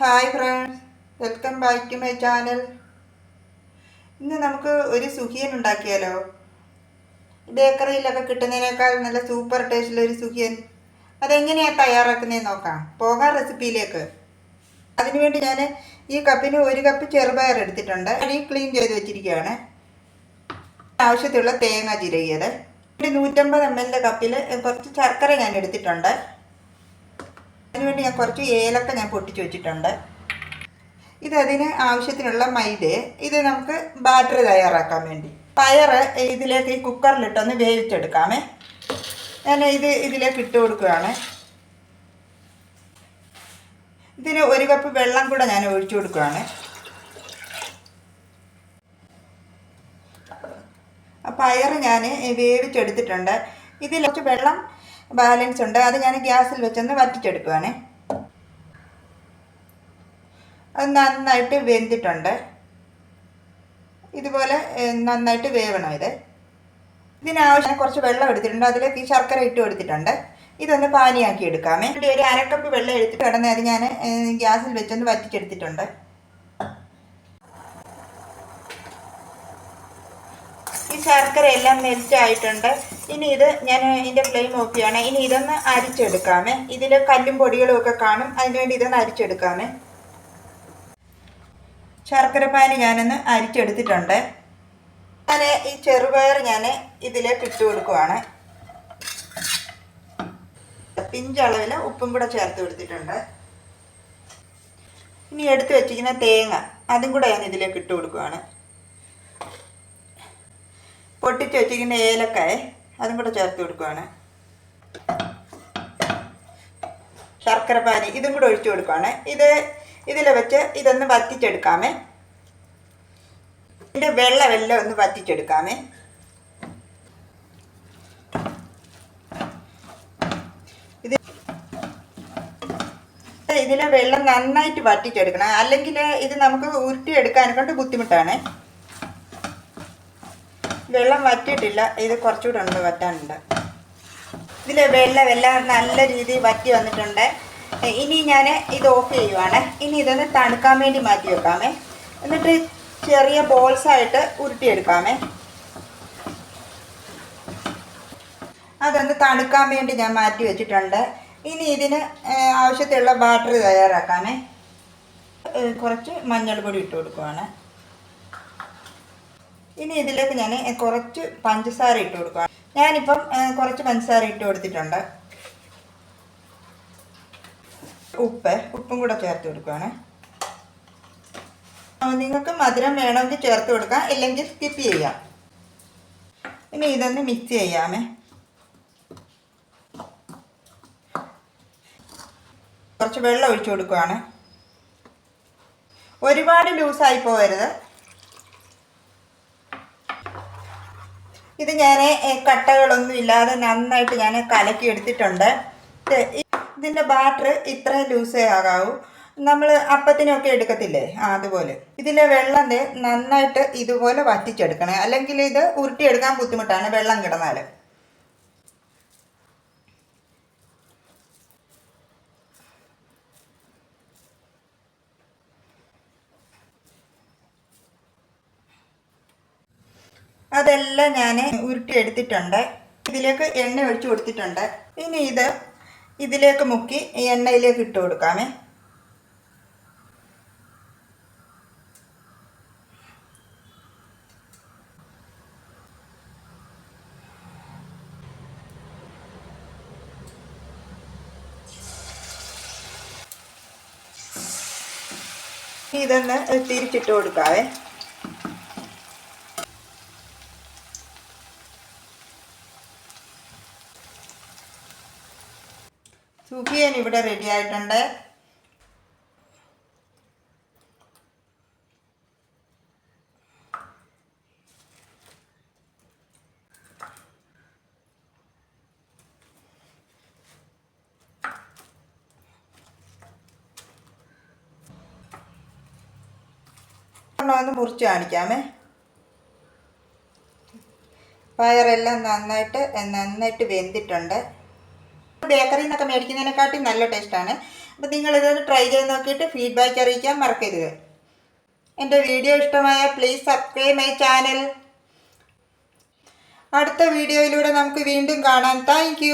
Hi friends welcome back to my channel ഇന്ന് നമുക്ക് ഒരു സുഖിയൻ ഉണ്ടാക്കിയാലോ? ബേക്കറിയിലൊക്കെ കിട്ടുന്നതിനേക്കാൾ നല്ല സൂപ്പർ ടേസ്റ്റുള്ള ഒരു സുഖിയൻ. അതെങ്ങനെയാണ് തയ്യാറാക്കുന്നതെന്ന് നോക്കാം. പോകാം റെസിപ്പിയിലേക്ക് അതിനുവേണ്ടി ഞാൻ ഈ കപ്പിന് ഒരു കപ്പ് ചെറുപയർ എടുത്തിട്ടുണ്ട്. അരി ക്ലീൻ ചെയ്ത് വെച്ചിരിക്കുകയാണ്. ആവശ്യത്തിലുള്ള തേങ്ങ ചിരകിയത്. ഒരു നൂറ്റമ്പത് എം എല്ലിന്റെ കപ്പിൽ കുറച്ച് ശർക്കര ഞാൻ എടുത്തിട്ടുണ്ട്. അതിനുവേണ്ടി ഞാൻ കുറച്ച് ഏലക്ക ഞാൻ പൊട്ടിച്ച് വെച്ചിട്ടുണ്ട്. ഇത് അതിന് ആവശ്യത്തിനുള്ള മൈദ. ഇത് നമുക്ക് ബാറ്റർ തയ്യാറാക്കാൻ വേണ്ടി. പയർ ഇതിലേക്ക് ഈ കുക്കറിലിട്ടൊന്ന് വേവിച്ചെടുക്കാമേ. ഞാൻ ഇത് ഇതിലേക്ക് ഇട്ട് കൊടുക്കുകയാണ്. ഇതിന് ഒരു കപ്പ് വെള്ളം കൂടെ ഞാൻ ഒഴിച്ചു കൊടുക്കുകയാണ്. പയർ ഞാൻ വേവിച്ചെടുത്തിട്ടുണ്ട്. ഇതിൽ കുറച്ച് വെള്ളം ബാലൻസ് ഉണ്ട്. അത് ഞാൻ ഗ്യാസിൽ വെച്ചൊന്ന് വറ്റിച്ചെടുക്കുവാണ്. അത് നന്നായിട്ട് വെന്തിട്ടുണ്ട്. ഇതുപോലെ നന്നായിട്ട് വേവണം ഇത്. ഇതിനാവശ്യം കുറച്ച് വെള്ളം എടുത്തിട്ടുണ്ട്. അതിലേക്ക് ഈ ശർക്കര ഇട്ട് കൊടുത്തിട്ടുണ്ട്. ഇതൊന്ന് പാനിയാക്കി എടുക്കാമേ. ഒരു അരക്കപ്പ് വെള്ളം എടുത്തിട്ട് കിടന്ന് അത് ഞാൻ ഗ്യാസിൽ വെച്ചൊന്ന് വറ്റിച്ചെടുത്തിട്ടുണ്ട്. ശർക്കര എല്ലാം മെൽറ്റ് ആയിട്ടുണ്ട്. ഇനി ഇത് ഞാൻ ഇതിന്റെ ഫ്ലെയിം ഓഫ് ഇനി ഇതൊന്ന് അരിച്ചെടുക്കാമേ. ഇതിൽ കല്ലും പൊടികളും ഒക്കെ കാണും. അതിനുവേണ്ടി ഇതൊന്ന് അരിച്ചെടുക്കാമേ. ശർക്കര പാൻ ഞാനൊന്ന് അരിച്ചെടുത്തിട്ടുണ്ട്. ഞാൻ ഈ ചെറുപയർ ഞാൻ ഇതിലേക്ക് ഇട്ട് കൊടുക്കുവാണ്. പിഞ്ചളവിൽ ഉപ്പും കൂടെ ചേർത്ത് കൊടുത്തിട്ടുണ്ട്. ഇനി എടുത്ത് വെച്ചിരിക്കുന്ന തേങ്ങ അതും കൂടെ ഞാൻ ഇതിലേക്ക് ഇട്ട് കൊടുക്കുവാണ്. പൊട്ടിച്ച് വെച്ചിരിക്കുന്ന ഏലക്കായ അതും കൂടെ ചേർത്ത് കൊടുക്കുവാണ്. ശർക്കര പാനി ഇതും കൂടെ ഒഴിച്ചു കൊടുക്കുവാണ്. ഇത് ഇതിൽ വെച്ച് ഇതൊന്ന് വറ്റിച്ചെടുക്കാമേ. ഇതിന്റെ വെള്ളമെല്ലാം ഒന്ന് വറ്റിച്ചെടുക്കാമേ. ഇത് ഇതിലെ വെള്ളം നന്നായിട്ട് വറ്റിച്ചെടുക്കണം. അല്ലെങ്കിൽ ഇത് നമുക്ക് ഉരുട്ടിയെടുക്കാനെ കൊണ്ട് ബുദ്ധിമുട്ടാണ്. വെള്ളം വറ്റിയിട്ടില്ല. ഇത് കുറച്ചുകൂടെ ഉണ്ട് വറ്റാനുണ്ട്. ഇതിൽ വെള്ളം എല്ലാം നല്ല രീതിയിൽ വറ്റി വന്നിട്ടുണ്ട്. ഇനി ഞാൻ ഇത് ഓഫ് ചെയ്യുവാണ്. ഇനി ഇതൊന്ന് തണുക്കാൻ വേണ്ടി മാറ്റി വെക്കാമേ. എന്നിട്ട് ചെറിയ ബോൾസായിട്ട് ഉരുട്ടിയെടുക്കാമേ. അതൊന്ന് തണുക്കാൻ വേണ്ടി ഞാൻ മാറ്റി വെച്ചിട്ടുണ്ട്. ഇനി ഇതിന് ആവശ്യത്തിലുള്ള ബാറ്ററി തയ്യാറാക്കാമേ. കുറച്ച് മഞ്ഞൾപ്പൊടി ഇട്ട് കൊടുക്കുവാണ്. ഇനി ഇതിലേക്ക് ഞാൻ കുറച്ച് പഞ്ചസാര ഇട്ട് കൊടുക്കുക ഞാനിപ്പം കുറച്ച് പഞ്ചസാര ഇട്ട് കൊടുത്തിട്ടുണ്ട്. ഉപ്പ് ഉപ്പും കൂടെ ചേർത്ത് കൊടുക്കുകയാണ് നിങ്ങൾക്ക് മധുരം വേണമെങ്കിൽ ചേർത്ത് കൊടുക്കാം ഇല്ലെങ്കിൽ സ്കിപ്പ് ചെയ്യാം. ഇനി ഇതൊന്ന് മിക്സ് ചെയ്യാമേ. കുറച്ച് വെള്ളം ഒഴിച്ചു കൊടുക്കുകയാണ് ഒരുപാട് ലൂസായി പോകരുത് ഇത് ഞാൻ കട്ടകളൊന്നും ഇല്ലാതെ നന്നായിട്ട് ഞാൻ കലക്കി എടുത്തിട്ടുണ്ട്. ഇത് ഇതിന്റെ ബാറ്റർ ഇത്ര ലൂസേ ആകാവൂ. നമ്മൾ അപ്പത്തിനൊക്കെ എടുക്കത്തില്ലേ? ആ അതുപോലെ. ഇതിലെ വെള്ളം നന്നായിട്ട് ഇതുപോലെ വറ്റിച്ചെടുക്കണേ. അല്ലെങ്കിൽ ഇത് ഉരുട്ടിയെടുക്കാൻ ബുദ്ധിമുട്ടാണ് വെള്ളം കിടന്നാൽ അതെല്ലാം ഞാൻ ഉരുട്ടി എടുത്തിട്ടുണ്ട് ഇതിലേക്ക് എണ്ണ ഒഴിച്ചു കൊടുത്തിട്ടുണ്ട്. ഇനി ഇത് ഇതിലേക്ക് മുക്കി എണ്ണയിലേക്ക് ഇട്ട് കൊടുക്കാമേ. ഇതൊന്ന് തിരിച്ചിട്ട് കൊടുക്കാവേ. സുഖിയൻ ഇവിടെ റെഡി ആയിട്ടുണ്ട്. മുറിച്ച് കാണിക്കാമേ. പയറെല്ലാം നന്നായിട്ട് നന്നായിട്ട് വെന്തിട്ടുണ്ട്. ബേക്കറിയിൽ നിന്നൊക്കെ മേടിക്കുന്നതിനെക്കാട്ടി നല്ല ടേസ്റ്റാണ്. അപ്പോൾ നിങ്ങളിതൊന്ന് ട്രൈ ചെയ്ത് നോക്കിയിട്ട് ഫീഡ്ബാക്ക് അറിയിക്കാൻ മറക്കരുത്. എന്റെ വീഡിയോ ഇഷ്ടമായ പ്ലീസ് സബ്സ്ക്രൈബ് മൈ ചാനൽ. അടുത്ത വീഡിയോയിലൂടെ നമുക്ക് വീണ്ടും കാണാം. താങ്ക്